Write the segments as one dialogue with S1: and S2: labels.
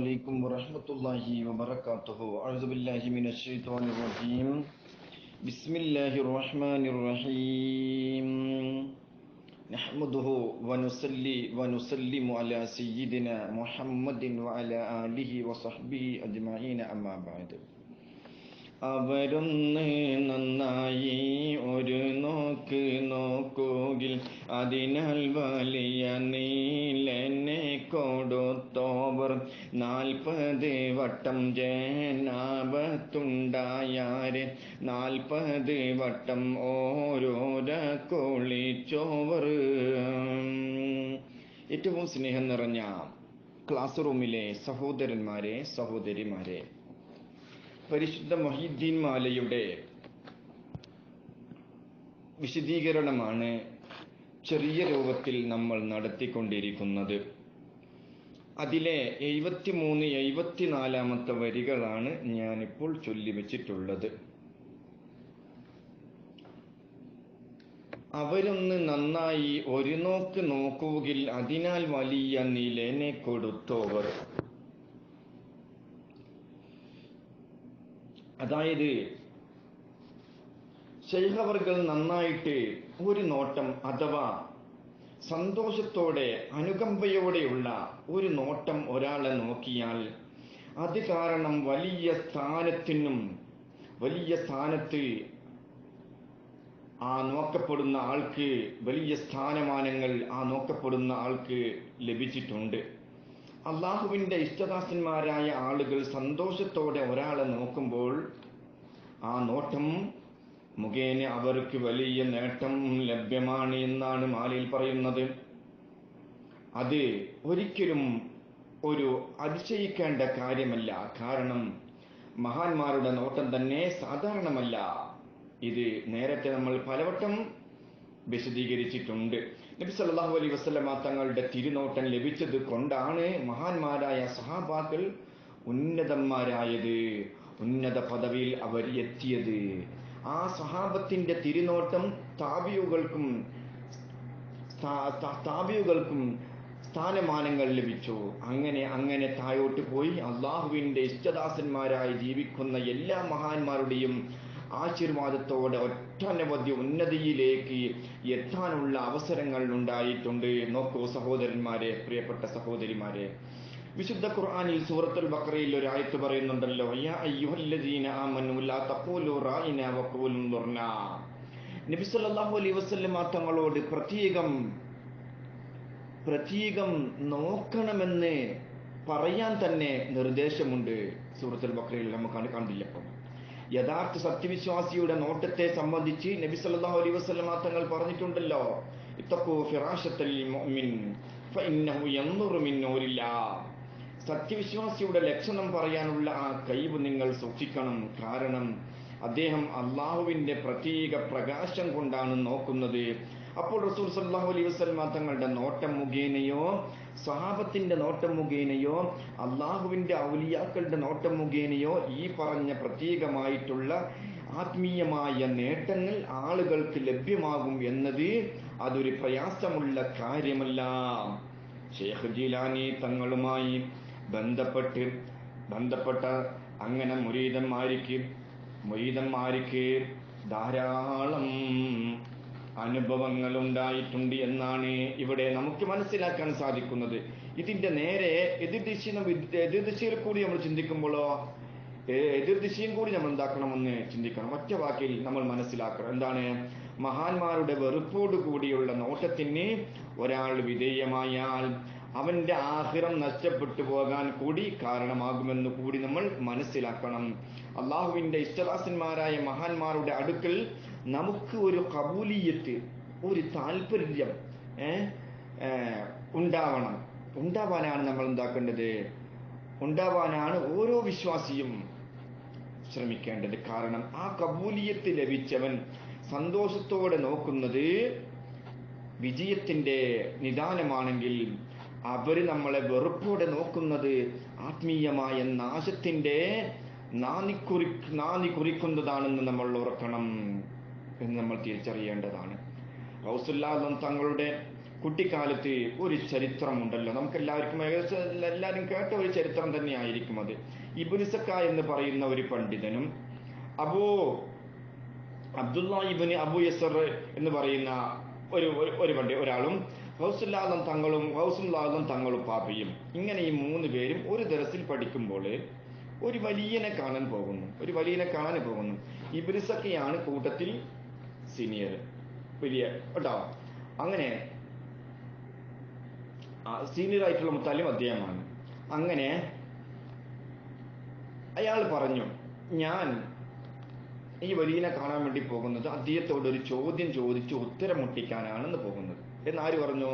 S1: عليكم ورحمة الله وبركاته. أعوذ بالله من الشيطان الرجيم. بسم الله الرحمن الرحيم. نحمده ونصلي ونسلم على سيدنا محمد وعلى آله وصحبه أجمعين. أما بعد. അവരൊന്ന് നന്നായി ഒരു നോക്ക് നോക്കുകിൽ. അതിനാൽ വലിയ നീലെന്നെ കൊടുത്തോവർ. നാൽപ്പത് വട്ടം ജനാപത്തുണ്ടായാരെ. നാൽപ്പത് വട്ടം ഓരോര കൊളിച്ചോവർ. ഏറ്റവും സ്നേഹം നിറഞ്ഞ ക്ലാസ് റൂമിലെ സഹോദരന്മാരെ സഹോദരിമാരെ പരിശുദ്ധ മൊഹീദ്ദീൻ മാലയുടെ വിശദീകരണമാണ് ചെറിയ രൂപത്തിൽ നമ്മൾ നടത്തിക്കൊണ്ടിരിക്കുന്നത്. അതിലെ എഴുപത്തിമൂന്ന് എഴുപത്തിനാലാമത്തെ വരികളാണ് ഞാനിപ്പോൾ ചൊല്ലിവെച്ചിട്ടുള്ളത് അവരൊന്ന് നന്നായി ഒരു നോക്ക് നോക്കുകിൽ അതിനാൽ വലിയ നിലനെ കൊടുത്തോവർ. അതായത് ശൈഹവർഗൽ നന്നായിട്ട് ഒരു നോട്ടം അഥവാ സന്തോഷത്തോടെ അനുകമ്പയോടെയുള്ള ഒരു നോട്ടം ഒരാളെ നോക്കിയാൽ അത് കാരണം വലിയ സ്ഥാനത്തിനും വലിയ സ്ഥാനത്ത് ആ നോക്കപ്പെടുന്ന ആൾക്ക് വലിയ സ്ഥാനമാനങ്ങൾ ആ നോക്കപ്പെടുന്ന ആൾക്ക് ലഭിച്ചിട്ടുണ്ട്. അള്ളാഹുവിന്റെ ഇഷ്ടദാസന്മാരായ ആളുകൾ സന്തോഷത്തോടെ ഒരാളെ നോക്കുമ്പോൾ ആ നോട്ടം മുഖേന അവർക്ക് വലിയ നേട്ടം ലഭ്യമാണ് എന്നാണ് മാലയിൽ പറയുന്നത്. അത് ഒരിക്കലും ഒരു അതിശയിക്കേണ്ട കാര്യമല്ല. കാരണം മഹാന്മാരുടെ നോട്ടം തന്നെ സാധാരണമല്ല. ഇത് നേരത്തെ നമ്മൾ പലവട്ടം വിശദീകരിച്ചിട്ടുണ്ട്. നബി സല്ലാഹു അലൈ വസ്ലമ തങ്ങളുടെ തിരുനോട്ടം ലഭിച്ചത് കൊണ്ടാണ് മഹാന്മാരായ സഹാബാക്കൾ ഉന്നതന്മാരായത് ഉന്നത പദവിയിൽ അവർ എത്തിയത്. ആ സഹാബത്തിന്റെ തിരുനോട്ടം താപിയുകൾക്കും താപിയുകൾക്കും സ്ഥാനമാനങ്ങൾ ലഭിച്ചു. അങ്ങനെ അങ്ങനെ താഴോട്ട് പോയി. അള്ളാഹുവിന്റെ ഇഷ്ടദാസന്മാരായി ജീവിക്കുന്ന എല്ലാ മഹാന്മാരുടെയും ആശീർവാദത്തോടെ ഒട്ടനവധി ഉന്നതിയിലേക്ക് എത്താനുള്ള അവസരങ്ങൾ ഉണ്ടായിട്ടുണ്ട്. നോക്കൂ സഹോദരന്മാരെ പ്രിയപ്പെട്ട സഹോദരിമാരെ. വിശുദ്ധ ഖുർആാനിൽ സൂറത്തുൽ ബക്രയിൽ ഒരു ആയത്ത് പറയുന്നുണ്ടല്ലോ നബി സല്ലല്ലാഹു അലൈഹി വസല്ലം തങ്ങളോട് പ്രത്യേകം പ്രത്യേകം നോക്കണമെന്ന് പറയാൻ തന്നെ നിർദ്ദേശമുണ്ട്. സൂറത്തുൽ ബക്രയിൽ നമുക്ക് കണ്ടില്ലപ്പം യഥാർത്ഥ സത്യവിശ്വാസിയുടെ നോട്ടത്തെ സംബന്ധിച്ച് നബി സല്ലല്ലാഹു അലൈ വസല്ലം തങ്ങൾ പറഞ്ഞിട്ടുണ്ടല്ലോ. സത്യവിശ്വാസിയുടെ ലക്ഷണം പറയാനുള്ള ആ കഴിവ് നിങ്ങൾ സൂക്ഷിക്കണം. കാരണം അദ്ദേഹം അള്ളാഹുവിന്റെ പ്രത്യേക പ്രകാശം കൊണ്ടാണ് നോക്കുന്നത്. അപ്പോൾ റസൂൽ സല്ലാഹു അലൈഹി വസ്ലമ തങ്ങളുടെ നോട്ടം മുഖേനയോ സ്വഹാബത്തിന്റെ നോട്ടം മുഖേനയോ അള്ളാഹുവിന്റെ ഔലിയാക്കളുടെ നോട്ടം മുഖേനയോ ഈ പറഞ്ഞ പ്രത്യേകമായിട്ടുള്ള ആത്മീയമായ നേട്ടങ്ങൾ ആളുകൾക്ക് ലഭ്യമാകും എന്നത് അതൊരു പ്രയാസമുള്ള കാര്യമല്ല. ഷേഖ് ജീലാനി തങ്ങളുമായി ബന്ധപ്പെട്ട് ബന്ധപ്പെട്ട അങ്ങനെ മുരീതന്മാർക്ക് മുരീതന്മാർക്ക് ധാരാളം അനുഭവങ്ങൾ ഉണ്ടായിട്ടുണ്ട് എന്നാണ് ഇവിടെ നമുക്ക് മനസ്സിലാക്കാൻ സാധിക്കുന്നത്. ഇതിന്റെ നേരെ എതിർദിശ എതിർദിശയിൽ കൂടി നമ്മൾ ചിന്തിക്കുമ്പോഴോ എതിർദിശയും കൂടി നമ്മൾ എന്താക്കണമെന്ന് ചിന്തിക്കണം. ഒറ്റ വാക്കിൽ നമ്മൾ മനസ്സിലാക്കണം. എന്താണ്? മഹാന്മാരുടെ വെറുപ്പോട് കൂടിയുള്ള നോട്ടത്തിന് ഒരാൾ വിധേയമായാൽ അവന്റെ ആഹിറം നഷ്ടപ്പെട്ടു പോകാൻ കൂടി കാരണമാകുമെന്ന് കൂടി നമ്മൾ മനസ്സിലാക്കണം. അള്ളാഹുവിന്റെ ഇഷ്ടദാസന്മാരായ മഹാന്മാരുടെ അടുക്കൽ നമുക്ക് ഒരു കബൂലിയത്ത് ഒരു താല്പര്യം ഉണ്ടാവണം. ഉണ്ടാവാനാണ് നമ്മൾ എന്താക്കേണ്ടത്? ഉണ്ടാവാനാണ് ഓരോ വിശ്വാസിയും ശ്രമിക്കേണ്ടത്. കാരണം ആ കബൂലിയത്ത് ലഭിച്ചവൻ സന്തോഷത്തോടെ നോക്കുന്നത് വിജയത്തിന്റെ നിദാനമാണെങ്കിൽ അവർ നമ്മളെ വെറുപ്പോടെ നോക്കുന്നത് ആത്മീയമായ നാശത്തിന്റെ നാന്ദി കുറി നാന്ദി കുറിക്കുന്നതാണെന്ന് നമ്മൾ ഓർക്കണം. എന്ന് നമ്മൾ തിരിച്ചറിയേണ്ടതാണ്. റൗസുല്ലാദം തങ്ങളുടെ കുട്ടിക്കാലത്ത് ഒരു ചരിത്രമുണ്ടല്ലോ. നമുക്ക് എല്ലാവർക്കും ഏകദേശം എല്ലാവരും കേട്ട ഒരു ചരിത്രം തന്നെയായിരിക്കും അത്. ഇബുനിസക്ക എന്ന് പറയുന്ന ഒരു പണ്ഡിതനും Abu Abdullah ibn Abu Yasir എന്ന് പറയുന്ന ഒരു ഒരു- പണ്ഡിത ഒരാളും ഹൗസുല്ലാദം തങ്ങളും ഹൗസുല്ലാദം തങ്ങളും പാപ്പയും ഇങ്ങനെ ഈ മൂന്ന് പേരും ഒരു ദരസിൽ പഠിക്കുമ്പോൾ ഒരു വലിയനെ കാണാൻ പോകുന്നു. ഒരു വലിയനെ കാണാൻ പോകുന്നു. ഇബുനിസക്കയാണ് കൂട്ടത്തിൽ സീനിയർ വലിയ ഉണ്ടാവാം അങ്ങനെ സീനിയർ ആയിട്ടുള്ള മുത്താലിം അദ്ദേഹമാണ്. അങ്ങനെ അയാൾ പറഞ്ഞു ഞാൻ ഈ വലിയനെ കാണാൻ വേണ്ടി പോകുന്നത് അദ്ദേഹത്തോട് ഒരു ചോദ്യം ചോദിച്ച് ഉത്തരം മുട്ടിക്കാനാണെന്ന് പോകുന്നത് എന്നാര് പറഞ്ഞു?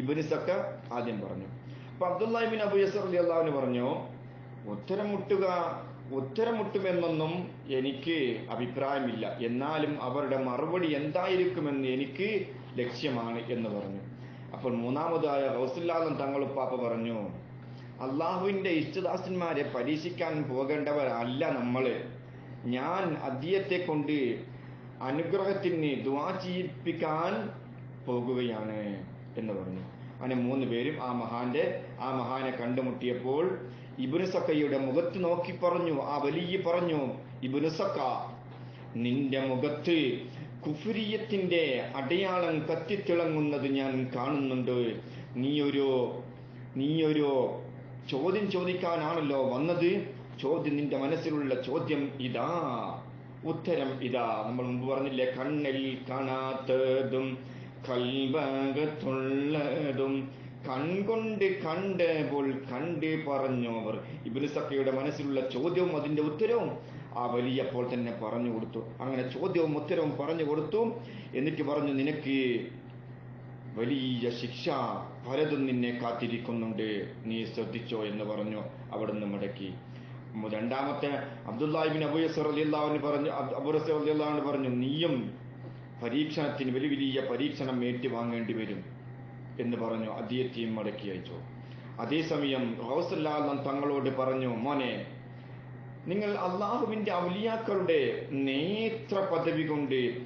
S1: ഇബിനിസക്ക ആദ്യം പറഞ്ഞു. അപ്പൊ അബ്ദുല്ലാഹിബിൻ അബു യസർ അലി പറഞ്ഞു ഉത്തരം മുട്ടുക ഉത്തരം മുട്ടുമെന്നൊന്നും എനിക്ക് അഭിപ്രായമില്ല. എന്നാലും അവരുടെ മറുപടി എന്തായിരിക്കുമെന്ന് എനിക്ക് ലക്ഷ്യമാണ് എന്ന് പറഞ്ഞു. അപ്പോൾ മൂന്നാമതായ ഹൗസുല്ലാദം തങ്ങളുപ്പാപ്പ പറഞ്ഞു അള്ളാഹുവിന്റെ ഇഷ്ടദാസന്മാരെ പരീക്ഷിക്കാൻ പോകേണ്ടവരല്ല നമ്മൾ ഞാൻ അദ്ദേഹത്തെ കൊണ്ട് അനുഗ്രഹത്തിന് ദ്വാ ചെയ്യിപ്പിക്കാൻ പോകുകയാണ് എന്ന് പറഞ്ഞു. അങ്ങനെ മൂന്ന് പേരും ആ മഹാന്റെ ആ മഹാനെ കണ്ടുമുട്ടിയപ്പോൾ ഇബുനുസക്കയുടെ മുഖത്ത് നോക്കി പറഞ്ഞു ആ വലിയ പറഞ്ഞു ഇബുനുസക്ക നിന്റെ മുഖത്ത് കുഫുരിയത്തിന്റെ അടയാളം കത്തിത്തിളങ്ങുന്നത് ഞാൻ കാണുന്നുണ്ട്. നീയൊരു നീയൊരു ചോദ്യം ചോദിക്കാനാണല്ലോ വന്നത്? ചോദ്യം നിന്റെ മനസ്സിലുള്ള ചോദ്യം ഇതാ. ഉത്തരം ഇതാ. നമ്മൾ മുമ്പ് പറഞ്ഞില്ലേ കണ്ണിൽ കാണാത്തതും കൽഭാഗത്തുള്ളതും കൺകൊണ്ട് കണ്ടപ്പോൾ കണ്ട് പറഞ്ഞു അവർ. ഇബിന് സക്കയുടെ മനസ്സിലുള്ള ചോദ്യവും അതിന്റെ ഉത്തരവും ആ വലിയപ്പോൾ തന്നെ പറഞ്ഞു കൊടുത്തു. അങ്ങനെ ചോദ്യവും ഉത്തരവും പറഞ്ഞു കൊടുത്തു. എന്നിട്ട് പറഞ്ഞു നിനക്ക് വലിയ ശിക്ഷ പലതും നിന്നെ കാത്തിരിക്കുന്നുണ്ട്. നീ ശ്രദ്ധിച്ചോ എന്ന് പറഞ്ഞു അവിടുന്ന് മടക്കി. രണ്ടാമത്തെ അബ്ദുല്ലാഹിബിൻ അബുയസർ അലിയല്ലാവിന് പറഞ്ഞു അബുറസ് അലിയല്ലാവിന് പറഞ്ഞു നീയും പരീക്ഷണത്തിന് വലിയ വലിയ പരീക്ഷണം ഏറ്റുവാങ്ങേണ്ടി വരും. എന്ന് പറഞ്ഞു അദ്ദേഹത്തെയും മടക്കി അയച്ചു. അതേസമയം ഹൗസല്ലാഹം തങ്ങളോട് പറഞ്ഞു മോനെ നിങ്ങൾ അള്ളാഹുവിന്റെ ഔലിയാക്കളുടെ നേത്ര പദവി കൊണ്ട്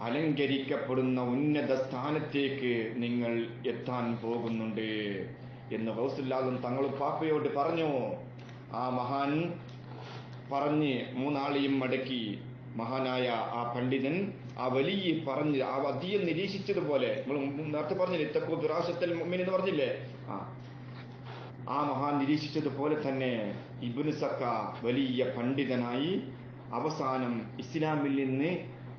S1: അലങ്കരിക്കപ്പെടുന്ന ഉന്നത സ്ഥാനത്തേക്ക് നിങ്ങൾ എത്താൻ പോകുന്നുണ്ട്. എന്ന് റൗസല്ലാദം തങ്ങൾ പാപ്പയോട് പറഞ്ഞു. ആ മഹാൻ പറഞ്ഞ് മൂന്നാളെയും മടക്കി. മഹാനായ ആ പണ്ഡിതൻ ആ വലിയ പറഞ്ഞ് ആ അധികം നിരീക്ഷിച്ചതുപോലെ നമ്മൾ നേരത്തെ പറഞ്ഞില്ലേ ഇത്തക്കോ ദുരാശത്തിൽ മുമ്മിൻ എന്ന് പറഞ്ഞില്ലേ? ആ. ആ മഹാൻ നിരീക്ഷിച്ചതുപോലെ തന്നെ ഇബിന് സക്ക വലിയ പണ്ഡിതനായി അവസാനം ഇസ്ലാമിൽ നിന്ന്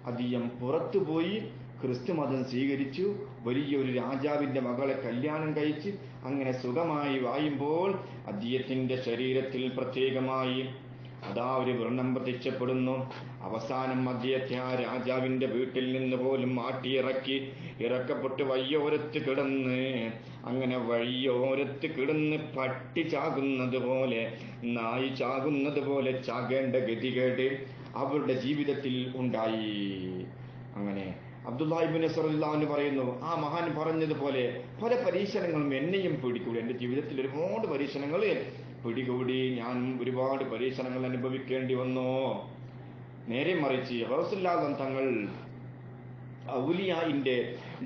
S1: അധികം പുറത്തുപോയി ക്രിസ്തു മതം സ്വീകരിച്ചു വലിയൊരു രാജാവിന്റെ മകളെ കല്യാണം കഴിച്ച് അങ്ങനെ സുഖമായി വായുമ്പോൾ അദ്ദേഹത്തിന്റെ ശരീരത്തിൽ പ്രത്യേകമായി അതാ ഒരു വ്രണം പ്രത്യക്ഷപ്പെടുന്നു. അവസാനം അദ്ദേഹത്തെ ആ രാജാവിന്റെ വീട്ടിൽ നിന്ന് പോലും മാട്ടിയിറക്കി ഇറക്കപ്പെട്ട് വയ്യോരത്ത് കിടന്ന് അങ്ങനെ വഴിയോരത്ത് കിടന്ന് പട്ടി ചാകുന്നത് പോലെ നായി ചാകുന്നത് പോലെ ചാകേണ്ട ഗതികേട് അവരുടെ ജീവിതത്തിൽ ഉണ്ടായി. അങ്ങനെ അബ്ദുല്ലാഹിബിൻ സറുല്ലാന്ന് പറയുന്നു ആ മഹാൻ പറഞ്ഞതുപോലെ പല പരീക്ഷണങ്ങളും എന്നെയും പിടിക്കൂടി. എന്റെ ജീവിതത്തിൽ ഒരുപാട് പരീക്ഷണങ്ങൾ പിടികൂടി ഞാൻ ഒരുപാട് പരീക്ഷണങ്ങൾ അനുഭവിക്കേണ്ടി വന്നു. നേരെ മറിച്ച് ഹൗസുല്ലാദം തങ്ങൾ ഔലിയായിന്റെ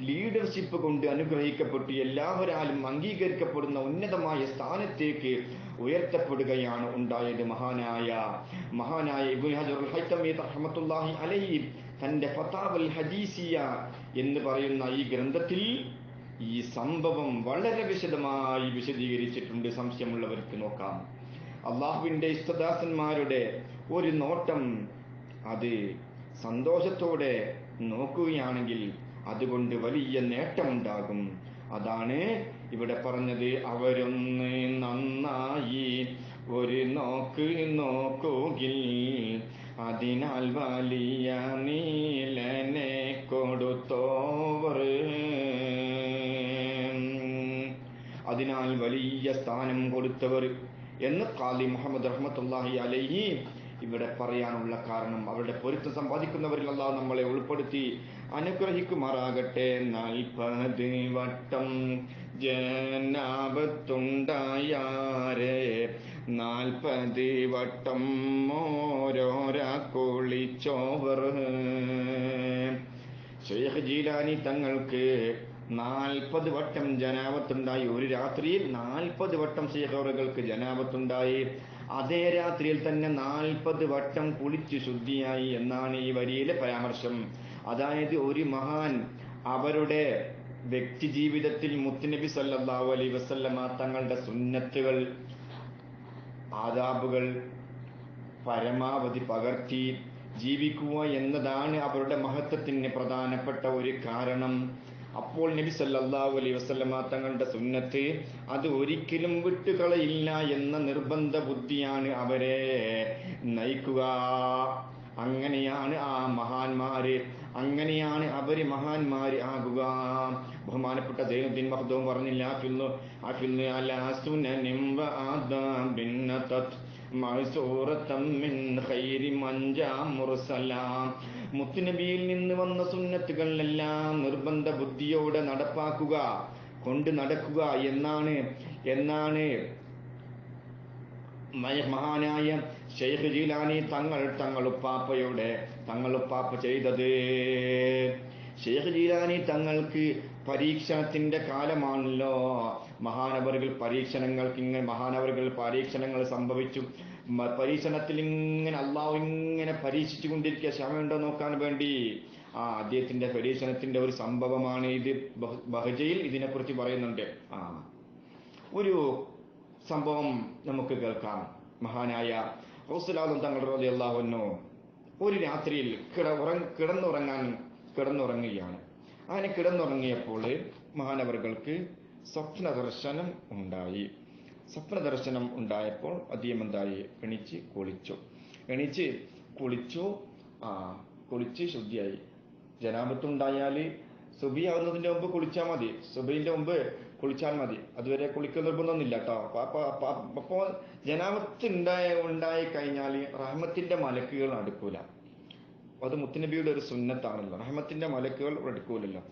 S1: ലീഡർഷിപ്പ് കൊണ്ട് അനുഗ്രഹിക്കപ്പെട്ട്. എല്ലാവരാലും അംഗീകരിക്കപ്പെടുന്ന ഉന്നതമായ സ്ഥാനത്തേക്ക് ഉയർത്തപ്പെടുകയാണ് ഉണ്ടായത് മഹാനായ മഹാനായ അലഹി തന്റെ ഫതാവൽ ഹദീസിയ എന്ന് പറയുന്ന ഈ ഗ്രന്ഥത്തിൽ ഈ സംഭവം വളരെ വിശദമായി വിശദീകരിച്ചിട്ടുണ്ട്. സംശയമുള്ളവർക്ക് നോക്കാം. അള്ളാഹുവിന്റെ ഇഷ്ടദാസന്മാരുടെ ഒരു നോട്ടം അത് സന്തോഷത്തോടെ നോക്കുകയാണെങ്കിൽ അതുകൊണ്ട് വലിയ നേട്ടമുണ്ടാകും. അതാണ് ഇവിടെ പറഞ്ഞത്. അവരൊന്ന് നന്നായി ഒരു നോക്ക് നോക്കുകിൽ അതിനാൽ വലിയ നീലനെ കൊടുത്തോവർ അതിനാൽ വലിയ സ്ഥാനം കൊടുത്തവർ എന്ന് ഖാലി മുഹമ്മദ് റഹ്മത്തുള്ളാഹി അലൈഹി ഇവിടെ പറയാനുള്ള കാരണം അവരുടെ പൊരുത്തം അല്ലാതെ നമ്മളെ ഉൾപ്പെടുത്തി അനുഗ്രഹിക്കുമാറാകട്ടെ. നാൽപ്പത് വട്ടം ജനാപത്തുണ്ടായാരെ. നാൽപ്പത് വട്ടം ഓരോരാ കുളിച്ചോവർ. ഷെയ്ഖ് ജീലാനി തങ്ങൾക്ക് നാൽപ്പത് വട്ടം ജനാപത്തുണ്ടായി ഒരു രാത്രിയിൽ നാൽപ്പത് വട്ടം ശേഖറുകൾക്ക് ജനാപത്തുണ്ടായി അതേ രാത്രിയിൽ തന്നെ നാൽപ്പത് വട്ടം കുളിച്ച് ശുദ്ധിയായി എന്നാണ് ഈ വരിയിലെ പരാമർശം. അതായത് ഒരു മഹാൻ അവരുടെ വ്യക്തി ജീവിതത്തിൽ മുത്തുനബി സല്ലാഹു അലൈ വസല്ലമ തങ്ങളുടെ സുന്നത്തുകൾ ആദാബുകൾ പരമാവധി പകർത്തി ജീവിക്കുക എന്നതാണ് അവരുടെ മഹത്വത്തിന് പ്രധാനപ്പെട്ട ഒരു കാരണം. അപ്പോൾ നബി സല്ലല്ലാഹു അലൈഹി വസല്ലമ തങ്ങളുടെ സുന്നത്ത് അത് ഒരിക്കലും വിട്ടുകളയില്ല എന്ന നിർബന്ധ ബുദ്ധിയാണ് അവരെ നയിക്കുക. അങ്ങനെയാണ് ആ മഹാന്മാര് അങ്ങനെയാണ് അവർ മഹാന്മാര് ആകുക. ബഹുമാനപ്പെട്ട ദൈവത്തിൻ മഹത്വം പറഞ്ഞില്ല അലാ മൻജാ മുർസലാം. മുത്തുനബിയിൽ നിന്ന് വന്ന സുന്നത്തുകളെല്ലാം നിർബന്ധ ബുദ്ധിയോടെ നടപ്പാക്കുക കൊണ്ട് നടക്കുക എന്നാണ് എന്നാണ് മഹാനായ ഷെയ്ഖ് ജീലാനി തങ്ങൾ തങ്ങളുപ്പാപ്പയുടെ തങ്ങളുപ്പാപ്പ ചെയ്തത്. ഷെയ്ഖ് ജീലാനി തങ്ങൾക്ക് പരീക്ഷണത്തിന്റെ കാലമാണല്ലോ. മഹാനവറുകൾ പരീക്ഷണങ്ങൾക്ക് ഇങ്ങനെ മഹാനവറുകൾ പരീക്ഷണങ്ങൾ സംഭവിച്ചു. പരീക്ഷണത്തിൽ ഇങ്ങനെ അള്ളാഹു ഇങ്ങനെ പരീക്ഷിച്ചു കൊണ്ടിരിക്കുക ക്ഷമയുണ്ടോ നോക്കാൻ വേണ്ടി? ആ അദ്ദേഹത്തിന്റെ പരീക്ഷണത്തിന്റെ ഒരു സംഭവമാണ് ഇത്. ബഹ- ബഹജയിൽ ഇതിനെക്കുറിച്ച് പറയുന്നുണ്ട്. ആ ഒരു സംഭവം നമുക്ക് കേൾക്കാം. മഹാനായ ഹൗസലാദം തങ്ങൾ റളിയല്ലാഹുവിനു ഒരു രാത്രിയിൽ കിട ഉറങ്ങ കിടന്നുറങ്ങാൻ കിടന്നുറങ്ങുകയാണ്. അങ്ങനെ കിടന്നുറങ്ങിയപ്പോൾ മഹാനവറുകൾക്ക് സ്വപ്ന ദർശനം ഉണ്ടായി. സ്വപ്ന ദർശനം ഉണ്ടായപ്പോൾ അദ്ദേഹം എന്തായി എണിച്ച് കുളിച്ചു. എണിച്ച് കുളിച്ചു ആ കുളിച്ച് ശുദ്ധിയായി. ജനാപത്തുണ്ടായാൽ സുബി ആവുന്നതിന്റെ മുമ്പ് കുളിച്ചാൽ മതി. സുബിന്റെ മുമ്പ് കുളിച്ചാൽ മതി. അതുവരെ കുളിക്കുന്ന നിർബന്ധമൊന്നുമില്ല കേട്ടോ. അപ്പൊ അപ്പൊ- അപ്പൊ ജനാപത്ത് ഉണ്ടായ ഉണ്ടായി കഴിഞ്ഞാൽ റഹ്മത്തിന്റെ മലക്കുകൾ അടുക്കൂല. അത് മുത്തുനബിയുടെ ഒരു സുന്നത്താണല്ലോ. റഹ്മത്തിന്റെ മലക്കുകൾ എടുക്കൂലല്ലോ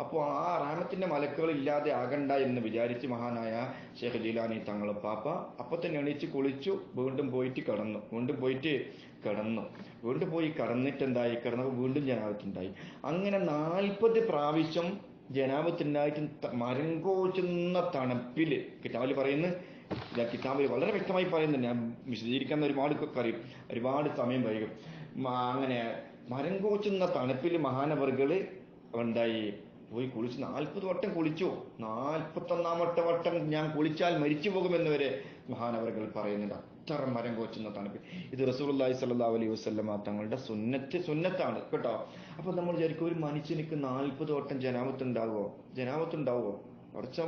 S1: അപ്പോൾ ആ റാമത്തിന്റെ മലക്കുകൾ ഇല്ലാതെ ആകണ്ട എന്ന് വിചാരിച്ച് മഹാനായ ഷെയ്ഖ് ജീലാനി തങ്ങൾ പാപ്പ അപ്പൊ തന്നെ എണീച്ച് കുളിച്ചു വീണ്ടും പോയിട്ട് കിടന്നു. വീണ്ടും പോയിട്ട് കിടന്നു. വീണ്ടും പോയി കിടന്നിട്ട് എന്തായി കിടന്നപ്പോൾ വീണ്ടും ജനാപത്തുണ്ടായി അങ്ങനെ നാൽപ്പത് പ്രാവശ്യം ജനാപത്തുണ്ടായിട്ട് ത- മരം കോച്ചുന്ന തണുപ്പിൽ കിതാബിൽ പറയുന്നു കിതാബിൽ വളരെ വ്യക്തമായി പറയുന്നുണ്ട്. ഞാൻ വിശദീകരിക്കാൻ ഒരുപാട് കറിയും ഒരുപാട് സമയം വൈകും. അങ്ങനെ മരം കോച്ചുന്ന തണുപ്പിൽ മഹാനവർകൾ ഉണ്ടായി പോയി കുളിച്ച് നാൽപ്പത് വട്ടം കുളിച്ചു. നാൽപ്പത്തൊന്നാമത്തെ വട്ടം ഞാൻ കുളിച്ചാൽ മരിച്ചു പോകുമെന്ന് വരെ മഹാനവരകൾ പറയുന്നുണ്ട്. അത്ര മരം കോച്ചുന്ന തണുപ്പ്. ഇത് റസൂലുള്ളാഹി സല്ലാ അലൈഹി വസ്ലമ തങ്ങളുടെ സുന്നത്ത് സുന്നത്താണ് കേട്ടോ. അപ്പൊ നമ്മൾ വിചാരിക്കും ഒരു മനുഷ്യനിക്ക് നാൽപ്പത് വട്ടം ജനാപത്തുണ്ടാവോ ജനാമത്ത് ഉണ്ടാവുമോ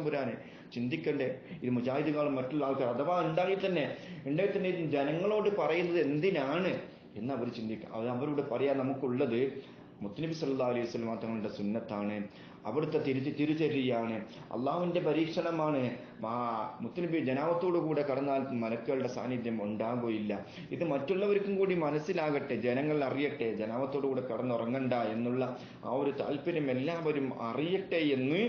S1: പുരാനെ. ചിന്തിക്കണ്ടേ. ഇത് മുജാഹിദുകളും മറ്റുള്ള ആൾക്കാർ അഥവാ ഉണ്ടായി തന്നെ ഉണ്ടായി തന്നെ ജനങ്ങളോട് പറയുന്നത് എന്തിനാണ്? എന്ന് അവർ ചിന്തിക്കുക അത് അവരോട് പറയാൻ നമുക്കുള്ളത് മുത്തനബി സല്ലാ അലൈഹി സ്വലമ തങ്ങളുടെ സുന്നത്താണ്. അവിടുത്തെ തിരുത്തി തിരുചര്യയാണ്. അള്ളാഹുവിന്റെ പരീക്ഷണമാണ്. ആ മുത്തനബി ജനാവത്തോടു കൂടെ കടന്നാൽ മലക്കുകളുടെ സാന്നിധ്യം ഉണ്ടാകുകയില്ല ഇത് മറ്റുള്ളവർക്കും കൂടി മനസ്സിലാകട്ടെ ജനങ്ങൾ അറിയട്ടെ ജനാവത്തോടു കൂടെ കടന്നുറങ്ങണ്ട എന്നുള്ള ആ ഒരു താല്പര്യം എല്ലാവരും അറിയട്ടെ എന്ന്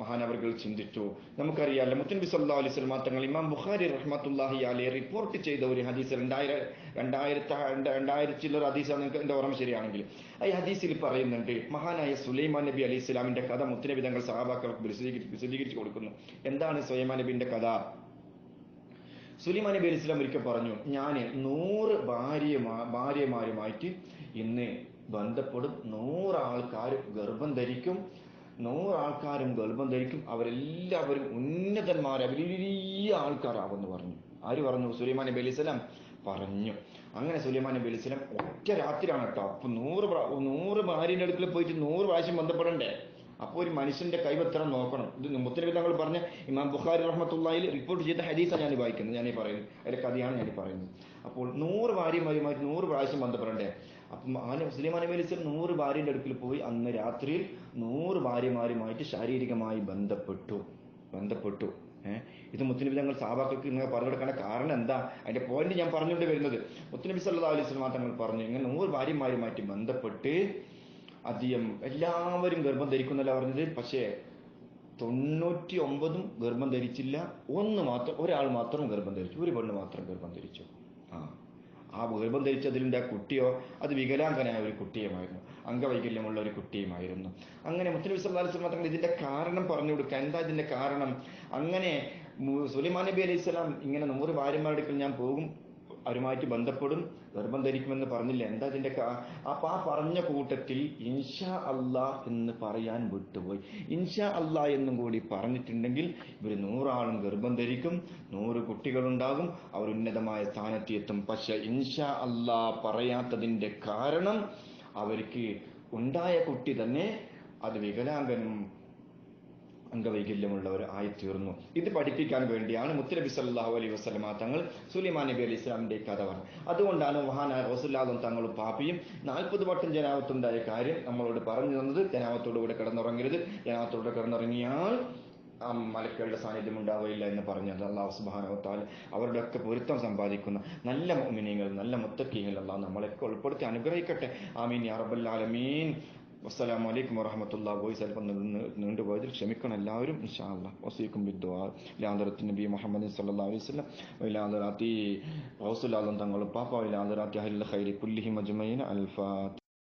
S1: മഹാനവറുകൾ ചിന്തിച്ചു. നമുക്കറിയാമല്ലോ മുത്തനബി സല്ലാ അലൈഹി സ്വലമ തങ്ങൾ ഇമാം ബുഖാരി റഹ്മത്തുല്ലാഹി അലി റിപ്പോർട്ട് ചെയ്ത ഒരു ഹദീസ് രണ്ടായിരം രണ്ടായിരത്തി രണ്ടായിരത്തിലൊരു ഹദീസാണ് നിങ്ങൾക്ക് എന്റെ ഓർമ്മ ശരിയാണെങ്കിൽ. ഈ ഹദീസിൽ പറയുന്നുണ്ട് മഹാനായ സുലൈമാൻ നബി അലൈഹി സ്വലാമിന്റെ കഥ മുത്തനബി തങ്ങൾ സഹാബാക്കൾക്ക് വിശദീകരിച്ച് വിശദീകരിച്ച് കൊടുക്കുന്നു. എന്താണ് സുലൈമാൻ നബിന്റെ കഥ? സുലൈമാൻ നബി അലൈഹി സ്വലാം ഒരിക്കൽ പറഞ്ഞു ഞാൻ നൂറ് ഭാര്യമാ ഭാര്യമാരുമായിട്ട് ഇന്ന് ബന്ധപ്പെടും. നൂറ് ആൾക്കാർ ഗർഭം ധരിക്കും. നൂറ് ആൾക്കാരും ഗർഭം ധരിക്കും അവരെല്ലാവരും ഉന്നതന്മാരെ വലിയ ആൾക്കാരാവെന്ന് പറഞ്ഞു. ആര് പറഞ്ഞു? സുലൈമാൻ നബി അലൈഹി സ്വലാം പറഞ്ഞു. അങ്ങനെ സുലൈമാൻ നബി അലൈഹി സ്വലാം ഒറ്റ രാത്രിയാണ് കേട്ടോ അപ്പൊ നൂറ് നൂറ് ഭാര്യന്റെ അടുക്കൽ പോയിട്ട് നൂറ് പ്രാവശ്യം ബന്ധപ്പെടണ്ടേ? അപ്പോൾ ഒരു മനുഷ്യന്റെ കൈവത്തരം നോക്കണം. ഇത് മുത്തനബി തങ്ങൾ പറഞ്ഞ ഇമാം ബുഖാരി റഹ്മത്തുള്ളയിൽ റിപ്പോർട്ട് ചെയ്ത ഹദീസാണ് ഞാൻ വായിക്കുന്നത്. ഞാൻ പറയുന്നത്. അതിന്റെ കഥയാണ് ഞാൻ പറയുന്നത്. അപ്പോൾ നൂറ് ഭാര്യമാരുമായിട്ട് നൂറ് പ്രാവശ്യം ബന്ധപ്പെടണ്ടേ? അപ്പം അങ്ങനെ സുലൈമാൻ നബി അലൈഹി സ്വലം നൂറ് ഭാര്യന്റെ അടുക്കൽ പോയി അന്ന് രാത്രിയിൽ നൂറ് ഭാര്യമാരുമായിട്ട് ശാരീരികമായി ബന്ധപ്പെട്ടു. ബന്ധപ്പെട്ടു. ഇത് മുത്തുനബി തങ്ങൾ സാബാക്കൾക്ക് ഇങ്ങനെ പറഞ്ഞു കൊടുക്കേണ്ട കാരണം എന്താ? അതിന്റെ പോയിന്റ് ഞാൻ പറഞ്ഞുകൊണ്ട് വരുന്നത്. മുത്തുനബി സല്ലാ അലൈഹി സ്വലം തങ്ങൾ പറഞ്ഞു ഇങ്ങനെ നൂറ് ഭാര്യമാരുമായിട്ട് ബന്ധപ്പെട്ട് അധികം എല്ലാവരും ഗർഭം ധരിക്കുന്നല്ല പറഞ്ഞത്. പക്ഷേ തൊണ്ണൂറ്റി ഒമ്പതും ഗർഭം ധരിച്ചില്ല. ഒന്ന് മാത്രം ഒരാൾ മാത്രം ഗർഭം ധരിച്ചു. ഒരു പെണ്ണ് മാത്രം ഗർഭം ധരിച്ചു. ആ. ആ ഗർഭം ധരിച്ചതിലിന്റെ ആ കുട്ടിയോ അത് വികലാംഗനായ ഒരു കുട്ടിയുമായിരുന്നു. അംഗവൈകല്യമുള്ള ഒരു കുട്ടിയുമായിരുന്നു. അങ്ങനെ അലൈഹി വസല്ലം തങ്ങൾ ഇതിന്റെ കാരണം പറഞ്ഞു കൊടുക്കുക. എന്താ ഇതിന്റെ കാരണം? അങ്ങനെ സുലൈമാൻ നബി അലൈഹി സ്വലാം ഇങ്ങനെ നൂറ് ഭാര്യമാരുടെ ഞാൻ പോകും അവരുമായിട്ട് ബന്ധപ്പെടും ഗർഭം ധരിക്കുമെന്ന് പറഞ്ഞില്ല. എന്താ ഇതിന്റെ അപ്പൊ ആ പറഞ്ഞ കൂട്ടത്തിൽ ഇൻഷാ അള്ളാ എന്ന് പറയാൻ വിട്ടുപോയി. ഇൻഷാ അള്ളാ എന്നും കൂടി പറഞ്ഞിട്ടുണ്ടെങ്കിൽ ഇവർ നൂറാളും ഗർഭം ധരിക്കും നൂറ് കുട്ടികളുണ്ടാകും അവർ ഉന്നതമായ സ്ഥാനത്തെത്തും. പക്ഷെ ഇൻഷാ അള്ളാ പറയാത്തതിന്റെ കാരണം അവർക്ക് ഉണ്ടായ കുട്ടി തന്നെ അത് വികലാംഗനും അംഗവൈകല്യമുള്ളവർ ആയിത്തീർന്നു. ഇത് പഠിപ്പിക്കാൻ വേണ്ടിയാണ് മുത്തലബി സല്ലല്ലാഹു അലൈഹി വസ്ലമ തങ്ങൾ സുലൈമാൻ നബി അലി ഇസ്ലാമിന്റെ കഥ പറഞ്ഞത്. അതുകൊണ്ടാണ് മഹാനായ റസുല്ലാദും തങ്ങളും പാപ്പിയും നാൽപ്പത് വട്ടം ജനാവത്തുണ്ടായ കാര്യം നമ്മളോട് പറഞ്ഞു തന്നത്. ജനാവത്തോടു കൂടെ കിടന്നുറങ്ങരുത്. ജനാവത്തോടെ കിടന്നുറങ്ങിയാൽ ആ മലക്കുകളുടെ സാന്നിധ്യം ഉണ്ടാവുകയില്ല എന്ന് പറഞ്ഞത് അള്ളാഹു സുബാനവത്താൽ അവരുടെ ഒക്കെ പൊരുത്തം സമ്പാദിക്കുന്ന നല്ല മോമിനിയങ്ങൾ നല്ല മുത്തക്കീങ്ങൾ അള്ളാഹു നമ്മളെയൊക്കെ ഉൾപ്പെടുത്തി അനുഗ്രഹിക്കട്ടെ. ആമീൻ യാ വസ്സലാമു അലൈക്കും വറഹമത്തുള്ള വോയിസ് അല്പം നീണ്ടുപോയതിൽ ക്ഷമിക്കണം എല്ലാവരും ഇൻഷാ അല്ലാ വസീക്കും ബിദ്ദുആ ലാദറത്ത് നബി മുഹമ്മദ് സല്ലല്ലാഹു അലൈഹി വസല്ലം വലാദറാത്തി റസൂലുള്ളാഹി തങ്ങൾ പാപ്പ ലാദറാത്തി അഹ്ലുൽ ഖൈരി കുല്ലിഹി മജ്മൈൻ അൽഫാ